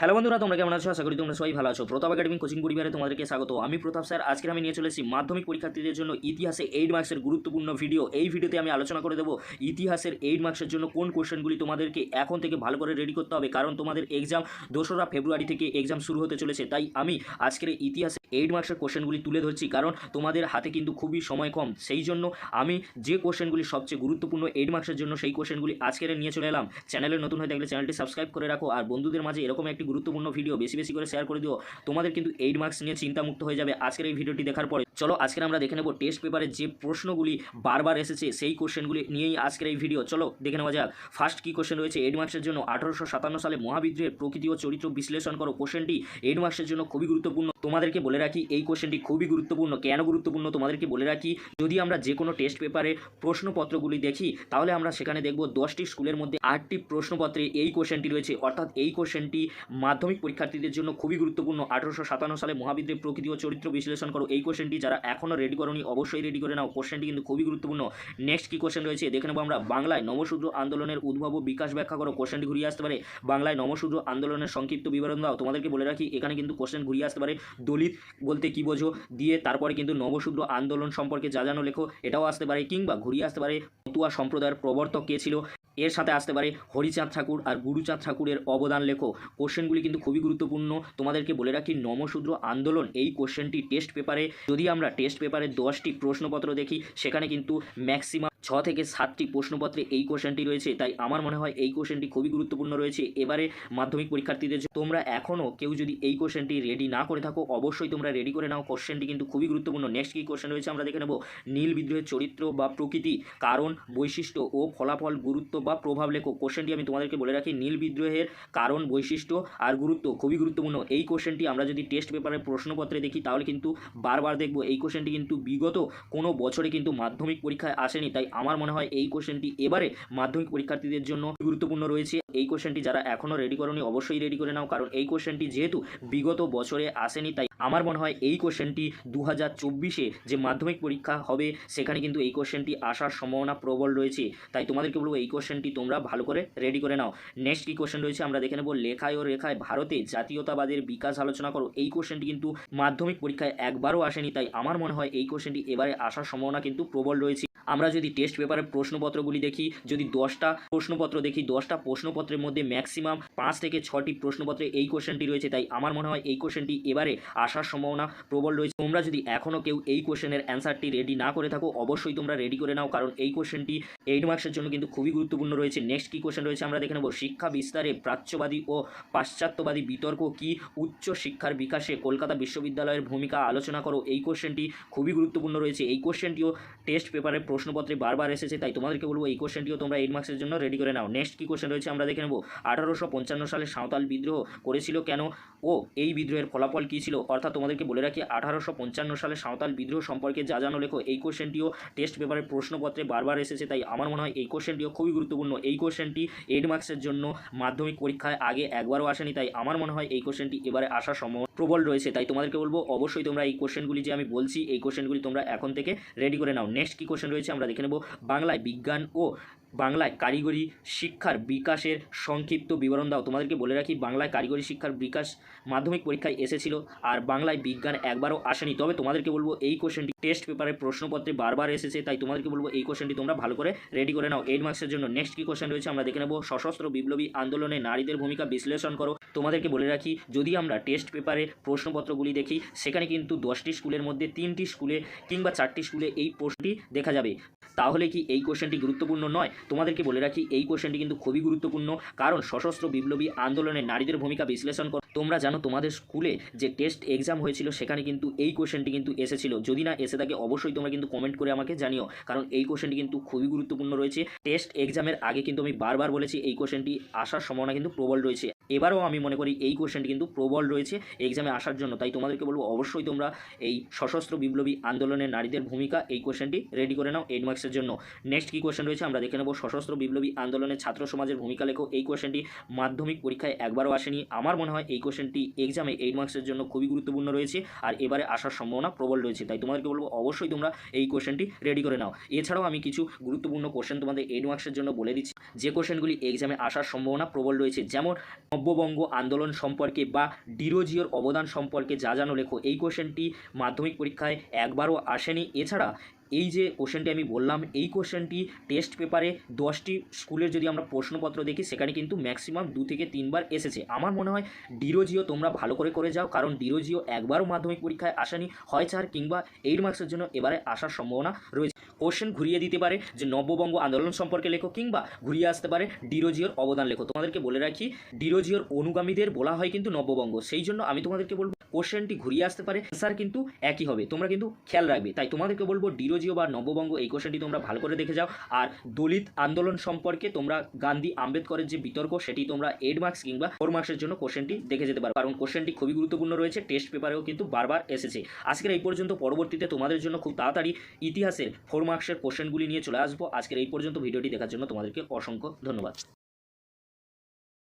Hello বন্ধুরা, তোমরা কেমন আছো? আশা করি তোমরা সবাই ভালো আছো। প্রতাপ একাডেমি কোচিং পরিবারে তোমাদেরকে স্বাগত। আমি প্রতাপ স্যার। আজকে আমি নিয়ে চলেছি মাধ্যমিক পরীক্ষার্থীদের জন্য ইতিহাসে এইট মার্কসের গুরুত্বপূর্ণ ভিডিও এই ভিডিওতে আমি আলোচনা করে দেবো ইতিহাসের এইট মার্কসের জন্য কোন কোশ্চেনগুলি তোমাদেরকে এখন থেকে ভালো করে রেডি করতে হবে। কারণ তোমাদের এক্সাম দোসরা ফেব্রুয়ারি থেকে এক্সাম শুরু হতে চলেছে। তাই আমি আজকের ইতিহাসে এইট মার্কসের কোশ্চেনগুলি তুলে ধরছি, কারণ তোমাদের হাতে কিন্তু খুবই সময় কম। সেই জন্য আমি যে কোশ্চেনগুলি সবচেয়ে গুরুত্বপূর্ণ এইট মার্কসের জন্য সেই কোশ্চেনগুলি আজকের নিয়ে চলে এলাম। চ্যানেলে নতুন হয়ে থাকলে চ্যানেলটি সাবস্ক্রাইব করে রাখো, আর বন্ধুদের মাঝে এরকম একটি গুরুত্বপূর্ণ ভিডিও বেশি বেশি করে শেয়ার করে দিও। তোমাদের কিন্তু এইট মার্কস নিয়ে চিন্তামুক্ত হয়ে যাবে আজকের এই ভিডিওটি দেখার পরে। চলো, আজকের আমরা দেখে নেব টেস্ট পেপারে যে প্রশ্নগুলি বারবার এসেছে, সেই কোশ্চেনগুলি নিয়েই আজকের এই ভিডিও চলো, দেখে নেওয়া যাক। ফার্স্ট কী কোশ্চেন রয়েছে? এইট মার্কসের জন্য আঠারোশো সাতান্ন সালে মহাবিদ্রোহের প্রকৃতি ও চরিত্র বিশ্লেষণ করো। কোশ্চেনটি এইট মার্কসের জন্য খুবই গুরুত্বপূর্ণ। তোমাদেরকে বলে রাখি, এই কোশ্চেনটি খুবই গুরুত্বপূর্ণ। কেন গুরুত্বপূর্ণ? তোমাদেরকে বলে রাখি, যদি আমরা যে কোনো টেস্ট পেপারে প্রশ্নপত্রগুলি দেখি, তাহলে আমরা সেখানে দেখব দশটি স্কুলের মধ্যে আটটি প্রশ্নপত্রে এই কোশ্চেনটি রয়েছে। অর্থাৎ এই কোশ্চেনটি মাধ্যমিক পরীক্ষার্থীদের জন্য খুবই গুরুত্বপূর্ণ। আঠারোশো সাতান্ন সালে মহাবিদ্রের প্রকৃতি ও চরিত্র বিশ্লেষণ করো। এই কোশ্চেনটি যারা এখনও রেডি করনি, অবশ্যই রেডি করে নাও। কোশ্চেনটি কিন্তু খুবই গুরুত্বপূর্ণ। নেক্সট কি কোশ্চেন রয়েছে? দেখে নেব আমরা। বাংলায় নবশূদ্র আন্দোলনের উদ্ভব ও বিকাশ ব্যাখ্যা করো। কোশ্চেনটি ঘুরিয়ে আসতে পারে। বাংলায় নবশূদ্র আন্দোলনের সংক্ষিপ্ত বিবরণ দাও। তোমাদেরকে বলে রাখি, এখানে কিন্তু কোশ্চেন ঘুরিয়ে আসতে পারে। দলিত বলতে কি বোঝো? দিয়ে তারপরে কিন্তু নবশূদ্র আন্দোলন সম্পর্কে যা জানো লেখো, এটাও আসতে পারে কিংবা ঘুরিয়ে আসতে পারে মতুয়া সম্প্রদায়ের প্রবর্তক কে ছিল? এর সাথে আসতে পারে হরিচাঁদ ঠাকুর আর গুরুচাঁদ ঠাকুরের অবদান লেখো। কোশ্চেনগুলি কিন্তু খুবই গুরুত্বপূর্ণ। তোমাদেরকে বলে রাখি নমশূদ্র আন্দোলন এই কোশ্চেনটি টেস্ট পেপারে যদি আমরা টেস্ট পেপারে দশটি প্রশ্নপত্র দেখি, সেখানে কিন্তু ম্যাক্সিমাম ছ থেকে সাতটি প্রশ্নপত্রে এই কোশ্চেনটি রয়েছে, তাই আমার মনে হয় এই কোশ্চেনটি খুবই গুরুত্বপূর্ণ রয়েছে। এবারে মাধ্যমিক পরীক্ষার্থীদের তোমরা এখনও কেউ যদি এই কোশ্চেনটি রেডি না করে থাকো, অবশ্যই তোমরা রেডি করে নাও। কোশ্চেনটি কিন্তু খুবই গুরুত্বপূর্ণ। নেক্সট কী কোশ্চেন রয়েছে আমরা দেখে নেব। নীল বিদ্রোহের চরিত্র বা প্রকৃতি, কারণ, বৈশিষ্ট্য ও ফলাফল, গুরুত্ব বা প্রভাব লেখো কোশ্চেনটি আমি তোমাদেরকে বলে রাখি, নীল বিদ্রোহের কারণ, বৈশিষ্ট্য আর গুরুত্ব খুবই গুরুত্বপূর্ণ। এই কোশ্চেনটি আমরা যদি টেস্ট পেপারের প্রশ্নপত্রে দেখি, তাহলে কিন্তু বারবার দেখব, এই কোশ্চেনটি কিন্তু বিগত কোনো বছরে কিন্তু মাধ্যমিক পরীক্ষায় আসেনি। তাই আমার মনে হয় এই কোশ্চেনটি এবারে মাধ্যমিক পরীক্ষার্থীদের জন্য গুরুত্বপূর্ণ রয়েছে। এই কোশ্চেনটি যারা এখনও রেডি করনি, অবশ্যই রেডি করে নাও। কারণ এই কোশ্চেনটি যেহেতু বিগত বছরে আসেনি, তাই আমার মনে হয় এই কোশ্চেনটি দু হাজার চব্বিশে যে মাধ্যমিক পরীক্ষা হবে, সেখানে কিন্তু এই কোশ্চেনটি আসার সম্ভাবনা প্রবল রয়েছে। তাই তোমাদেরকে বলব, এই কোশ্চেনটি তোমরা ভালো করে রেডি করে নাও। নেক্সট কী কোশ্চেন রয়েছে, আমরা দেখে নেব। লেখায় ও রেখায় ভারতে জাতীয়তাবাদের বিকাশ আলোচনা করো। এই কোশ্চেনটি কিন্তু মাধ্যমিক পরীক্ষায় একবারও আসেনি, তাই আমার মনে হয় এই কোশ্চেনটি এবারে আসার সম্ভাবনা কিন্তু প্রবল রয়েছে। আমরা যদি টেস্ট পেপারের প্রশ্নপত্রগুলি দেখি, যদি দশটা প্রশ্নপত্র দেখি, দশটা প্রশ্নপত্রের মধ্যে ম্যাক্সিমাম পাঁচ থেকে ছটি প্রশ্নপত্রে এই কোশ্চেনটি রয়েছে, তাই আমার মনে হয় এই কোশ্চেনটি এবারে আসার সম্ভাবনা প্রবল রয়েছে। তোমরা যদি এখনও কেউ এই কোশ্চেনের অ্যান্সারটি রেডি না করে থাকো, অবশ্যই তোমরা রেডি করে নাও, কারণ এই কোশ্চেনটি এইট মার্কসের জন্য কিন্তু খুবই গুরুত্বপূর্ণ রয়েছে। নেক্সট কী কোশ্চেন রয়েছে আমরা দেখে নেব, শিক্ষা বিস্তারে প্রাচ্যবাদী ও পাশ্চাত্যবাদী বিতর্ক কি? উচ্চ শিক্ষার বিকাশে কলকাতা বিশ্ববিদ্যালয়ের ভূমিকা আলোচনা করো। এই কোশ্চেনটি খুবই গুরুত্বপূর্ণ রয়েছে। এই কোশ্চেনটিও টেস্ট পেপারের প্রশ্নপত্রে বারবার এসেছে, তাই তোমাদেরকে বলব এই কোশ্চেনটিও তোমরা এইট মার্কসের জন্য রেডি করে নাও। নেক্সট কী কোশ্চেন রয়েছে আমরা দেখে নেব। আঠারোশো পঞ্চান্ন সালে সাঁওতাল বিদ্রোহ করেছিল কেন ও এই বিদ্রোহের ফলাফল কী ছিল? অর্থাৎ তোমাদেরকে বলে রাখি, আঠারোশো পঞ্চান্ন সালে সাঁওতাল বিদ্রোহ সম্পর্কে যা জানো লেখো, এই কোশ্চেনটিও টেস্ট পেপারের প্রশ্নপত্রে বারবার এসেছে, তাই আমার মনে হয় এই কোশ্চেনটিও খুবই গুরুত্বপূর্ণ। এই কোশ্চেনটি এইট মার্কসের জন্য মাধ্যমিক পরীক্ষায় আগে একবারও আসেনি, তাই আমার মনে হয় এই কোশ্চেনটি এবারে আসার সম্ভাবনা প্রবল রয়েছে। তাই তোমাদেরকে বলব, অবশ্যই তোমরা এই কোশ্চেনগুলি যে আমি বলছি, এই কোশ্চেনগুলি তোমরা এখন থেকে রেডি করে নাও। নেক্সট কী কোশ্চেন রয়েছে আমরা দেখে নেব। বাংলায় বিজ্ঞান ও বাংলায় কারিগরি শিক্ষার বিকাশের সংক্ষিপ্ত বিবরণ দাও। তোমাদেরকে বলে রাখি, বাংলায় কারিগরি শিক্ষার বিকাশ মাধ্যমিক পরীক্ষায় এসেছিল আর বাংলায় বিজ্ঞান একবারও আসেনি। তবে তোমাদেরকে বলব, এই কোশ্চেনটি টেস্ট পেপারের প্রশ্নপত্রে বারবার এসেছে, তাই তোমাদেরকে বলব, এই কোশ্চেনটি তোমরা ভালো করে রেডি করে নাও। এইট মার্কসের জন্য নেক্সট কী কোশ্চেন রয়েছে আমরা দেখে নেব। সশস্ত্র বিপ্লবী আন্দোলনে নারীদের ভূমিকা বিশ্লেষণ করো। তোমাদেরকে বলে রাখি, যদি আমরা টেস্ট পেপারে প্রশ্নপত্রগুলি দেখি, সেখানে কিন্তু দশটি স্কুলের মধ্যে তিনটি স্কুলে কিংবা চারটি স্কুলে এই প্রশ্নটি দেখা যাবে। তাহলে কি এই কোশ্চেনটি গুরুত্বপূর্ণ নয়? তোমাদেরকে বলে রাখি, এই কোয়েশ্চেনটি কিন্তু খুবই গুরুত্বপূর্ণ, কারণ সশস্ত্র বিপ্লবী আন্দোলনে নারীদের ভূমিকা বিশ্লেষণ কর তোমরা জানো তোমাদের স্কুলে যে টেস্ট এক্সাম হয়েছিল, সেখানে কিন্তু এই কোয়েশ্চেনটি কিন্তু এসেছিল। যদি না এসে থাকে, অবশ্যই তোমরা কিন্তু কমেন্ট করে আমাকে জানিও, কারণ এই কোশ্চেনটি কিন্তু খুবই গুরুত্বপূর্ণ রয়েছে। টেস্ট এক্সামের আগে কিন্তু আমি বারবার বলেছি, এই কোয়েশ্চেনটি আসার সম্ভাবনা কিন্তু প্রবল রয়েছে। এবারও আমি মনে করি এই কোশ্চেনটি কিন্তু প্রবল রয়েছে এক্সামে আসার জন্য। তাই তোমাদেরকে বলব, অবশ্যই তোমরা এই সশস্ত্র বিপ্লবী আন্দোলনে নারীদের ভূমিকা এই কোশ্চেনটি রেডি করে নাও এইট মার্কসের জন্য। নেক্সট কী কোশ্চেন রয়েছে আমরা দেখে নেব। সশস্ত্র বিপ্লবী আন্দোলনে ছাত্র সমাজের ভূমিকা লেখো। এই কোশ্চেনটি মাধ্যমিক পরীক্ষায় একবারও আসেনি। আমার মনে হয় এই কোশ্চেনটি এক্সামে এইট মার্কসের জন্য খুবই গুরুত্বপূর্ণ রয়েছে আর এবারে আসার সম্ভাবনা প্রবল রয়েছে। তাই তোমাদেরকে বলব, অবশ্যই তোমরা এই কোশ্চেনটি রেডি করে নাও। এছাড়াও আমি কিছু গুরুত্বপূর্ণ কোশ্চেন তোমাদের এইট মার্কসের জন্য বলে দিচ্ছি। যে কোশ্চেনগুলি এক্সামে আসার সম্ভাবনা প্রবল রয়েছে, যেমন নব্যবঙ্গ আন্দোলন সম্পর্কে বা ডিরোজিওর অবদান সম্পর্কে যা জানো লেখো, এই কোশ্চেনটি মাধ্যমিক পরীক্ষায় একবারও আসেনি। এছাড়া এই যে কোশ্চেনটি আমি বললাম, এই কোশ্চেনটি টেস্ট পেপারে দশটি স্কুলের যদি আমরা প্রশ্নপত্র দেখি, সেখানে কিন্তু ম্যাক্সিমাম দু থেকে তিনবার এসেছে। আমার মনে হয় ডিরোজিও তোমরা ভালো করে করে যাও, কারণ ডিরোজিও একবারও মাধ্যমিক পরীক্ষায় আসেনি, হয় চার কিংবা এইট মার্কসের জন্য এবারে আসার সম্ভাবনা রয়েছে। কোশ্চেন ঘুরিয়ে দিতে পারে, যে নববঙ্গ আন্দোলন সম্পর্কে লেখো কিংবা ঘুরিয়ে আসতে পারে ডিরোজিওর অবদান লেখো। তোমাদেরকে বলে রাখি, ডিরোজিওর অনুগামীদের বলা হয় কিন্তু নববঙ্গ। সেই জন্য আমি তোমাদেরকে বলব কোশ্চেনটি ঘুরিয়ে আসতে পারে স্যার কিন্তু একই হবে। তোমরা কিন্তু খেয়াল রাখবে। তাই তোমাদেরকে বলব, ডিরোজিও বা নববঙ্গ এই কোশ্চেনটি তোমরা ভালো করে দেখে যাও। আর দলিত আন্দোলন সম্পর্কে তোমরা গান্ধী আম্বেদকরের যে বিতর্ক, সেটি তোমরা এইট মার্কস কিংবা ফোর মার্কসের জন্য কোশ্চেনটি দেখে যেতে পারো। কারণ কোশ্চেনটি খুবই গুরুত্বপূর্ণ রয়েছে টেস্ট পেপারেও কিন্তু বারবার এসেছে। আজকের এই পর্যন্ত, পরবর্তীতে তোমাদের জন্য খুব তাড়াতাড়ি ইতিহাসের ফোর মার্কসের কোশ্চেনগুলি নিয়ে চলে আসব। আজকের এই পর্যন্ত ভিডিওটি দেখার জন্য তোমাদেরকে অসংখ্য ধন্যবাদ।